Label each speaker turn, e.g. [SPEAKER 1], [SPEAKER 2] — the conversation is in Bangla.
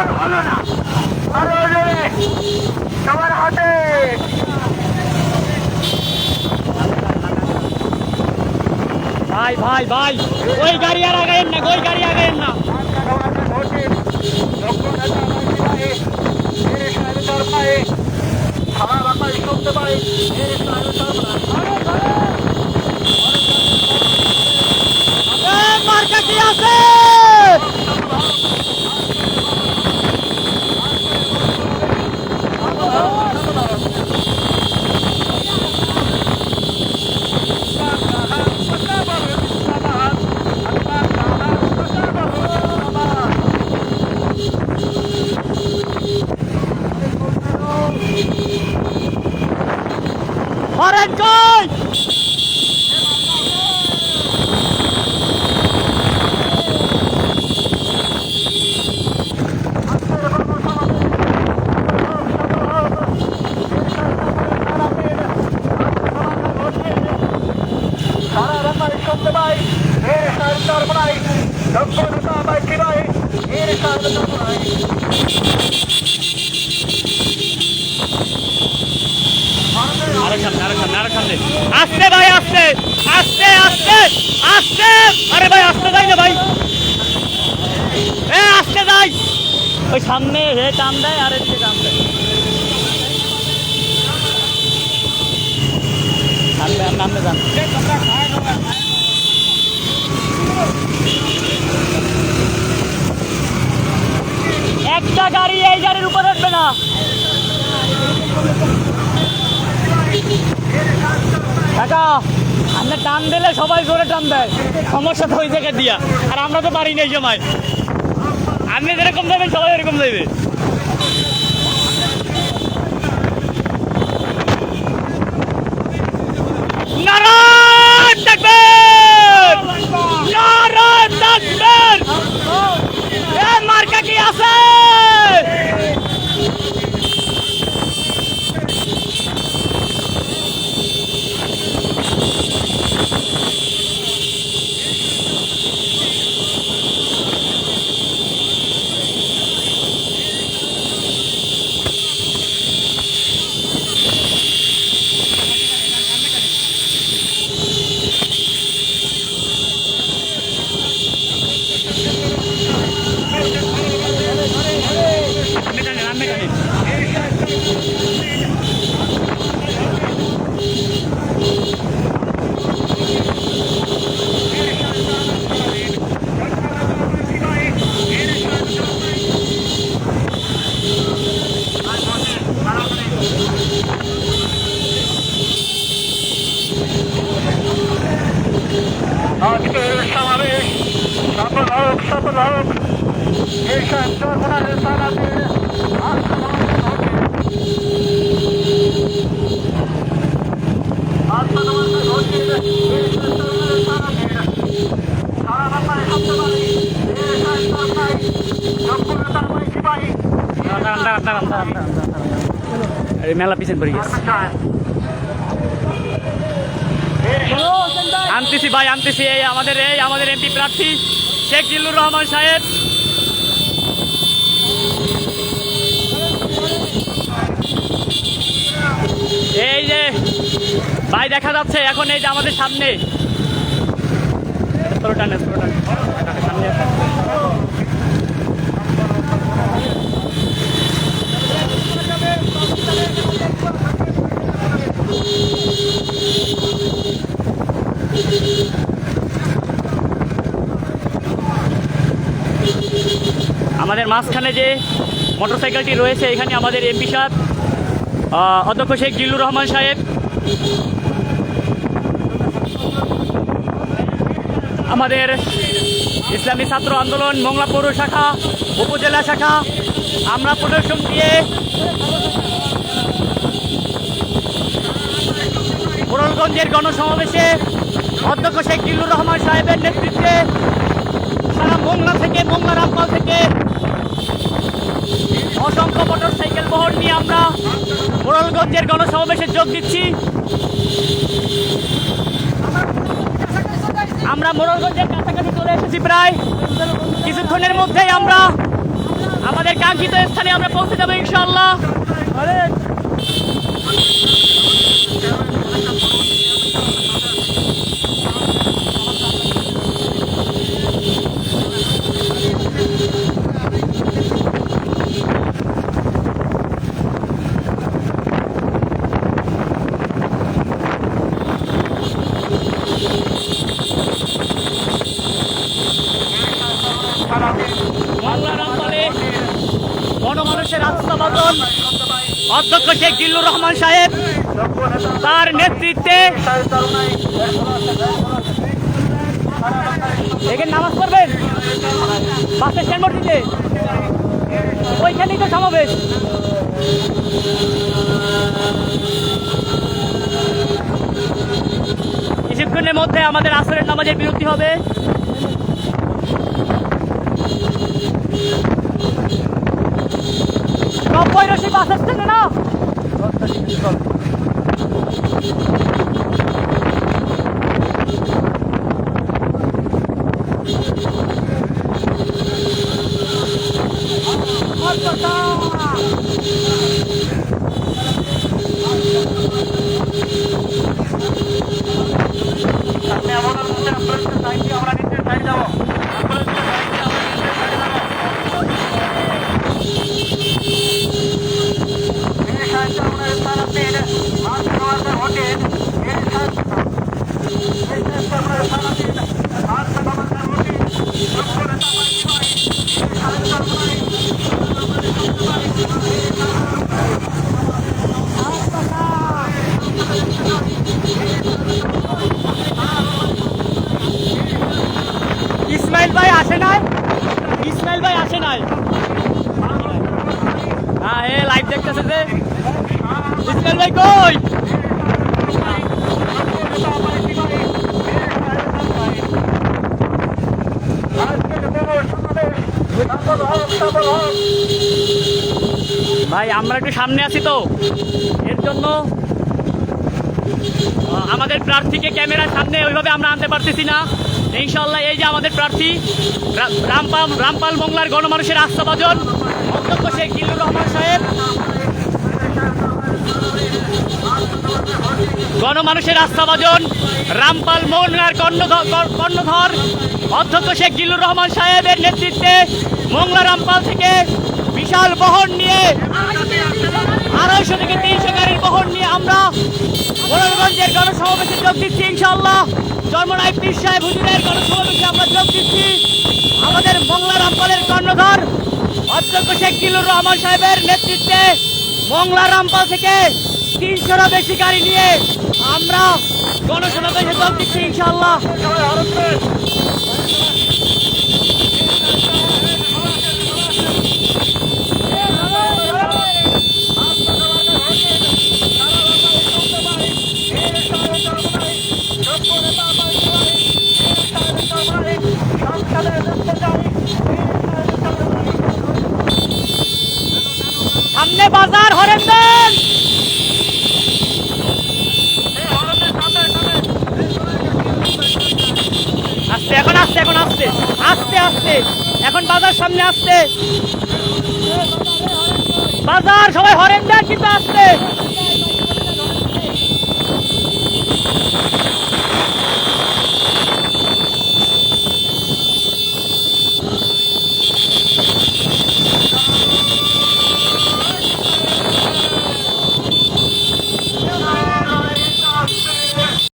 [SPEAKER 1] সুন্দর হলো না সবার হাতে
[SPEAKER 2] ভাই ভাই ভাই ওই গাড়ি আর আগাইন না ওই গাড়ি আগাইন না এ, মার্কা কি আছে হরেন কই আরও সামনে সামনে আস্তে ভাই, আস্তে আস্তে আস্তে আস্তে। আরে ভাই, আস্তে যাই না ভাই। এ, আস্তে যাই। ওই সামনে হে টান দেয়, আর এদিকে টান দেয়। একটা গাড়ি এই গাড়ির উপর উঠবে না। কাকা আপনি টান দিলে সবাই জোরে টান দেয়। সমস্যা তো ওই জায়গায় দিয়া। আর আমরা তো পারি না এই সময়। আপনি যেরকম দেবেন, সবাই এরকম যাবে নারায়ণ থাকবেন নারায়ণ থাকবেন এ মার্কা কি আছে
[SPEAKER 1] আজকের সমাবেশ সফল হোক সফল হোক এইসব
[SPEAKER 2] এই মেলা পিছন আনতেছি ভাই, আনতেছি। এই আমাদের এই আমাদের এমপি প্রার্থী শেখ জিল্লুর রহমান সাহেব। এই যে, ভাই, দেখা যাচ্ছে এখন এই যে আমাদের সামনে ছোট টানে, ছোট টানে। সামনে আসো। আমাদের মাঝখানে যে মোটরসাইকেলটি রয়েছে, এখানে আমাদের এমপি সাহেব অধ্যক্ষ শেখ জিল্লুর রহমান সাহেব। আমাদের ইসলামী ছাত্র আন্দোলন মংলা পৌর শাখা, উপজেলা শাখা, আমরা প্রদর্শন দিয়ে মোড়লগঞ্জের গণসমাবেশে অধ্যক্ষ শেখ জিল্লুর রহমান সাহেবের নেতৃত্বে সারা মোংলা থেকে, মোংলা রামপাল থেকে অসংখ্য মোটর সাইকেল বহর নিয়ে আমরা মোড়লগঞ্জের গণসমাবেশে যোগ দিচ্ছি। আমরা মোড়লগঞ্জের কাছাকাছি চলে এসেছি প্রায় কিছুক্ষণের মধ্যেই আমরা আমাদের কাঙ্ক্ষিত স্থানে আমরা পৌঁছে যাব ইনশাল্লাহ বাংলা রামপালে অধ্যক্ষ শেখ জিল্লুর রহমান সাহেব তার নেতৃত্বে এখানে নামাজ পড়বেন। বাসের স্ট্যান্ড ওইখানেই তো সমাবেশ। কিছুক্ষণের মধ্যে আমাদের আসরের নামাজের বিরতি হবে। নব্বই রশি বাস আসছে না
[SPEAKER 1] আমরা নিচে সাইড যাব আপনাদের সাইডে আমরা নিচে সাইড যাব এই সাইডে আমরা স্থান আপনি এটা মাছ খাওয়ার হোটেল এই সাইডে এই সাইডে আমরা স্থান আপনি এটা মাছ খাওয়ার হোটেল সম্পূর্ণ তামাই পাই এই সাইডে আমরা
[SPEAKER 2] ইসমাইল ভাই আসে নাই? ইসমাইল ভাই আসে নাই? হ্যাঁ এ লাইভ দেখতেছে যে। ভাই ভাই, আমরা একটু সামনে আছি তো। এর জন্য আমাদের প্রার্থীকে ক্যামেরার সামনে ওইভাবে আমরা আনতে পারতেছি না। ইনশাল্লাহ এই যে আমাদের প্রার্থী রামপাল রামপাল মোংলার গণমানুষের আস্থাভাজন, অধ্যক্ষ শেখ গিলুর রহমান সাহেব। গণমানুষের আস্থাভাজন রামপাল মোংলার কর্ণধর কর্ণধর, অধ্যক্ষ শেখ গিলুর রহমান সাহেবের নেতৃত্বে মোংলা রামপাল থেকে বিশাল বহর নিয়ে আড়াইশো থেকে তিনশো গাড়ির বহর নিয়ে আমরা মোরালগঞ্জের গণসমাবেশে যোগ দিচ্ছি ইনশাল্লাহ জন্মনায় পীর সাহেব হুজুরের গণসমাবেশে আমরা যোগ দিচ্ছি। আমাদের মংলা রামপালের কর্ণধর, অধ্যক্ষ শেখ জিলুর রহমান সাহেবের নেতৃত্বে মংলা রামপাল থেকে তিনশোরও বেশি গাড়ি নিয়ে আমরা গণসমাবেশে ইনশাল্লাহ সামনে বাজার হরেন্দ্র আসতে এখন আসতে এখন আসতে আস্তে আস্তে এখন বাজার সামনে আসতে বাজার সবাই হরেন দেন কিন্তু আসতে